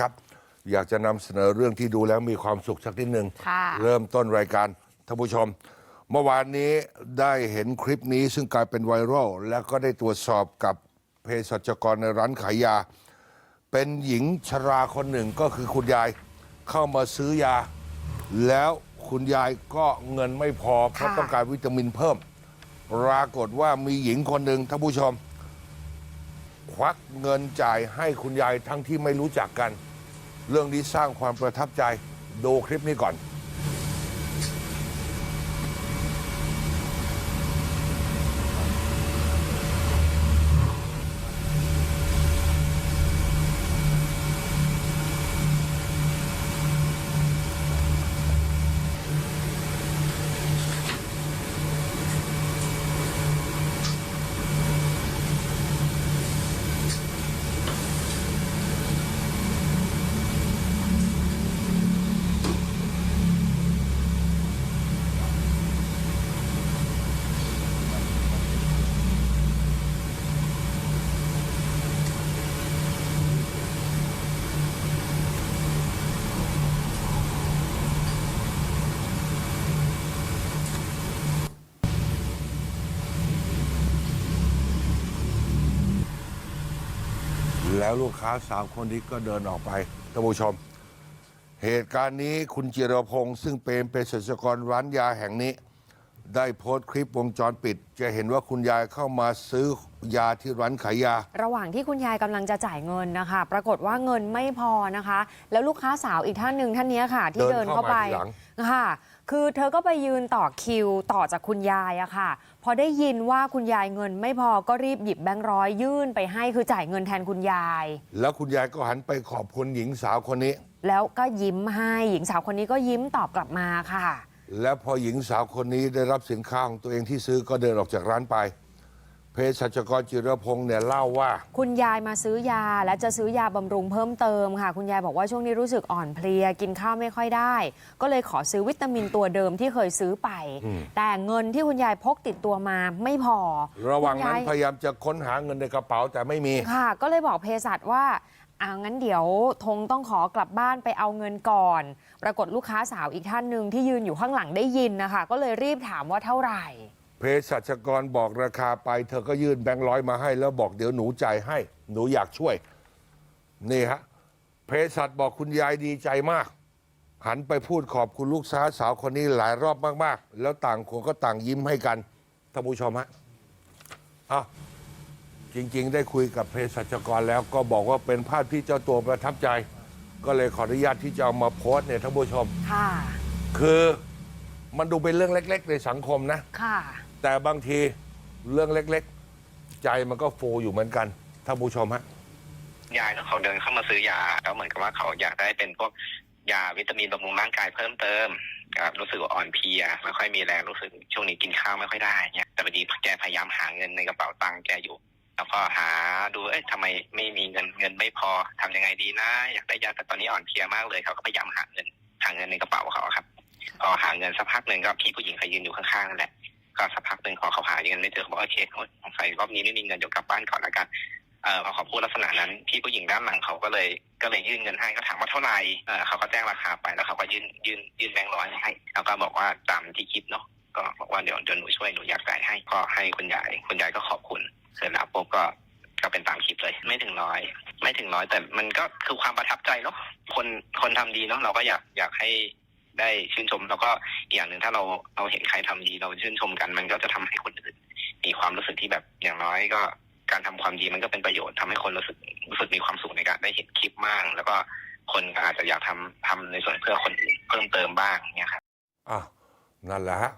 ครับ อยากจะนำเสนอเรื่องที่ดูแล้วมีความสุขสักนิดหนึ่งค่ะ เริ่มต้นรายการท่านผู้ชม เมื่อวานนี้ได้เห็นคลิปนี้ซึ่งกลายเป็นไวรัลแล้วก็ได้ตรวจสอบกับเภสัชกรในร้านขายยา เป็นหญิงชราคนหนึ่งก็คือคุณยายเข้ามาซื้อยา แล้วคุณยายก็เงินไม่พอเพราะค่ะ ต้องการวิตามินเพิ่ม ปรากฏว่ามีหญิงคนหนึ่งท่านผู้ชม ควักเงินจ่ายให้คุณยายทั้งที่ไม่รู้จักกัน เรื่องนี้สร้างความประทับใจดูคลิปนี้ก่อน แล้วลูกค้าสาวคนนี้ก็เดินออกไปท่านผู้ชม เหตุการณ์นี้คุณจิรพงศ์ซึ่งเป็นเภสัชกรร้านยาแห่งนี้ ได้โพสต์คลิปวงจรปิด จะเห็นว่าคุณยายเข้ามาซื้อยาที่ร้านขายยา ระหว่างที่คุณยายกำลังจะจ่ายเงินนะคะ ปรากฏว่าเงินไม่พอนะคะ แล้วลูกค้าสาวอีกท่านหนึ่งท่านเนี้ยค่ะ ที่เดิเดินนเข้าเข้าไปมาทีหลัง ค่ะ คือเธอก็ไปยืนต่อคิวต่อจากคุณยายอะค่ะ พอได้ยินว่าคุณยายเงินไม่พอก็รีบหยิบแบงค์ร้อยยื่นไปให้คือจ่ายเงินแทนคุณยาย แล้วคุณยายก็หันไปขอบคุณหญิงสาวคนนี้ แล้วก็ยิ้มให้หญิงสาวคนนี้ก็ยิ้มตอบกลับมาค่ะ แล้วพอหญิงสาวคนนี้ได้รับสินค้าของตัวเองที่ซื้อก็เดินออกจากร้านไป เภสัชกรจิรพงศ์เนี่ยเล่าว่า คุณยายมาซื้อยาและจะซื้อยาบำรุงเพิ่มเติมค่ะ คุณยายบอกว่าช่วงนี้รู้สึกอ่อนเพลียกินข้าวไม่ค่อยได้ ก็เลยขอซื้อวิตามินตัวเดิมที่เคยซื้อไปแต่เงินที่คุณยายพกติดตัวมาไม่พอระหว่างนั้นคุณพยายามจะค้นหาเงินในกระเป๋าแต่ไม่มี ค่ะก็เลยบอกเภสัชว่าอางั้นเดี๋ยวธงต้องขอกลับบ้านไปเอาเงินก่อน ปรากฏลูกค้าสาวอีกท่านหนึ่งที่ยืนอยู่ข้างหลังได้ยินนะคะ ก็เลยรีบถามว่าเท่าไหร่ เภสัชกรบอกราคาไป เธอก็ยื่นแบงค์ร้อยมาให้ แล้วบอกเดี๋ยวหนูจ่ายให้ หนูอยากช่วย นี่ฮะเภสัชบอกคุณยายดีใจมาก หันไปพูดขอบคุณลูกสาวสาวคนนี้หลายรอบมากๆ แล้วต่างคนก็ต่างยิ้มให้กันท่านผู้ชมฮะอะจริง ๆ ได้คุยกับเภสัชกรแล้วก็บอกว่าเป็นภาพที่เจ้าตัวประทับใจ ก็เลยขออนุญาตที่จะเอามาโพสต์เนี่ยท่านผู้ชม ค่ะ คือมันดูเป็นเรื่องเล็ก ๆ ในสังคมนะ ค่ะ แต่บางทีเรื่องเล็กๆ ใจมันก็โฟอยู่เหมือนกันท่านผู้ชมฮะ ยายเขาเดินเข้ามาซื้อยาแล้วเหมือนกับว่าเขาอยากได้เป็นพวกยาวิตามินบำรุงร่างกายเพิ่มเติมครับรู้สึกว่าอ่อนเพลียไม่ค่อยมีแรงรู้สึกช่วงนี้กินข้าวไม่ค่อยได้เนี่ยแต่พอดีแกพยายามหาเงินในกระเป๋าตังค์แกอยู่ แล้วก็หาดูเอ๊ะทำไมไม่มีเงินเงินไม่พอทำยังไงดีนะ อยากได้ยาแต่ตอนนี้อ่อนเพลียมากเลยเขาก็พยายามหาเงินหาเงินในกระเป๋าเขาครับพอหาเงินสักพักหนึ่งก็พี่ผู้หญิงเขายืนอยู่ข้างๆนั่นแหละ ก็สักพักหนึ่งพอเขาหาเงินไม่เจอเขาบอกโอเคสงสัยรอบนี้ไม่มีเงินเดี๋ยวกลับบ้านก่อนละกันเออพอเขาพูดลักษณะนั้นพี่ผู้หญิงด้านหลังเขาก็เลยก็เลยยื่นเงินให้ก็ถามว่าเท่าไหร่เออเขาก็แจ้งราคาไปแล้วเขาก็ยื่นยื่นยื่นแบงค์ร้อยให้แล้วก็บอกว่าตามที่คิดเนาะก็บอกว่าเดี๋ยวเดี๋ยวหนูช่วยหนูอยากจ่ายให้ก็ให้คุณยายคุณยายก็ขอบคุณเสร็จแล้วปุ๊บก็ก็เป็นตามคลิปเลยไม่ถึงร้อยไม่ถึงร้อยแต่มันก็คือความประทับใจเนาะคนคนทำดีเนาะเราก็อยากอยากให้ ได้ชื่นชม แล้วก็อย่างหนึ่งถ้าเราเราเห็นใครทำดีเราชื่นชมกัน มันก็จะทำให้คนอื่นมีความรู้สึกที่แบบอย่างน้อยก็การทำความดีมันก็เป็นประโยชน์ทำให้คนรู้สึกรู้สึกมีความสุขในการได้เห็นคลิปบ้าง แล้วก็คนก็อาจจะอยากทำทำในส่วนเพื่อคนอื่นเพิ่มเติมบ้างเนี่ยครับอะนั่นแหละฮะ